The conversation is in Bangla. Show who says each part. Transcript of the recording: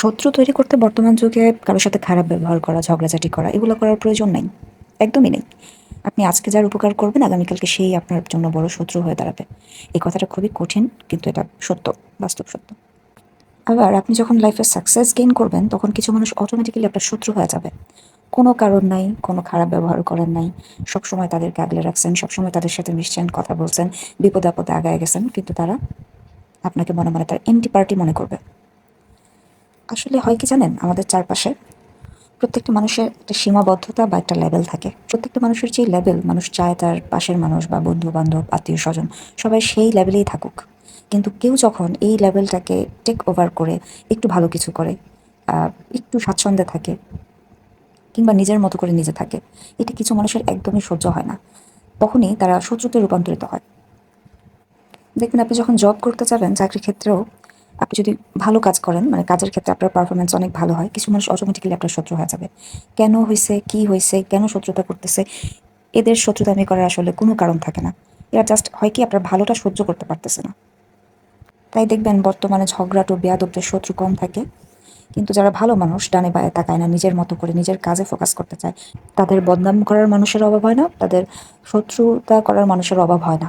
Speaker 1: শত্রু তৈরি করতে বর্তমান যুগে কারোর সাথে খারাপ ব্যবহার করা, ঝগড়াঝাটি করা, এগুলো করার প্রয়োজন নেই। একদমই নেই। আপনি আজকে যার উপকার করবেন, আগামীকালকে সেই আপনার জন্য বড় শত্রু হয়ে দাঁড়াবে। এই কথাটা খুবই কঠিন, কিন্তু এটা সত্য, বাস্তব সত্য। আবার আপনি যখন লাইফে সাকসেস গেইন করবেন, তখন কিছু মানুষ অটোমেটিক্যালি আপনার শত্রু হয়ে যাবে। কোনো কারণ নাই, কোনো খারাপ ব্যবহার করেন নাই। সবসময় তাদেরকে আগলে রাখছেন সবসময় তাদের সাথে মিশছেন, কথা বলছেন, বিপদ আপদে আগায় গেছেন, কিন্তু তারা আপনাকে মনে মনে তার এন্টি পার্টি মনে করবে। আসলে হয় কি জানেন? আমাদের চারপাশে প্রত্যেকটা মানুষের একটা সীমাবদ্ধতা বা একটা লেভেল থাকে। প্রত্যেকটা মানুষের যে লেভেল, মানুষ চায় তার পাশের মানুষ বা বন্ধু বান্ধব আত্মীয় স্বজন, সবাই সেই লেভেলেই থাকুক। কিন্তু কেউ যখন এই লেভেলটাকে টেক ওভার করে, একটু ভালো কিছু করে একটু স্বাচ্ছন্দ্যে থাকে, কিংবা নিজের মতো করে নিজে থাকে, এটা কিছু মানুষের একদমই সহ্য হয় না। তখনই তারা শত্রুতে রূপান্তরিত হয়। দেখবেন আপনি যখন জব করতে যাবেন, চাকরির ক্ষেত্রেও আপনি যদি ভালো কাজ করেন মানে কাজের ক্ষেত্রে আপনার পারফরমেন্স অনেক ভালো হয়, কিছু মানুষ অটোমেটিক্যালি আপনার শত্রু হয়ে যাবে। কেন হয়েছে কি হয়েছে কেন শত্রুতা করতেছে, এদের শত্রুতামি করার আসলে কোনো কারণ থাকে না। এরা জাস্ট হয় কি, আপনার ভালোটা সহ্য করতে পারতেছে না। তাই দেখবেন বর্তমানে ঝগড়াটো বেয়াদবদের শত্রু কম থাকে। কিন্তু যারা ভালো মানুষ, ডানে বায়ে তাকায় না, নিজের মতো করে নিজের কাজে ফোকাস করতে চায়, তাদের বদনাম করার মানুষের অভাব হয় না, তাদের শত্রুতা করার মানুষের অভাব হয় না।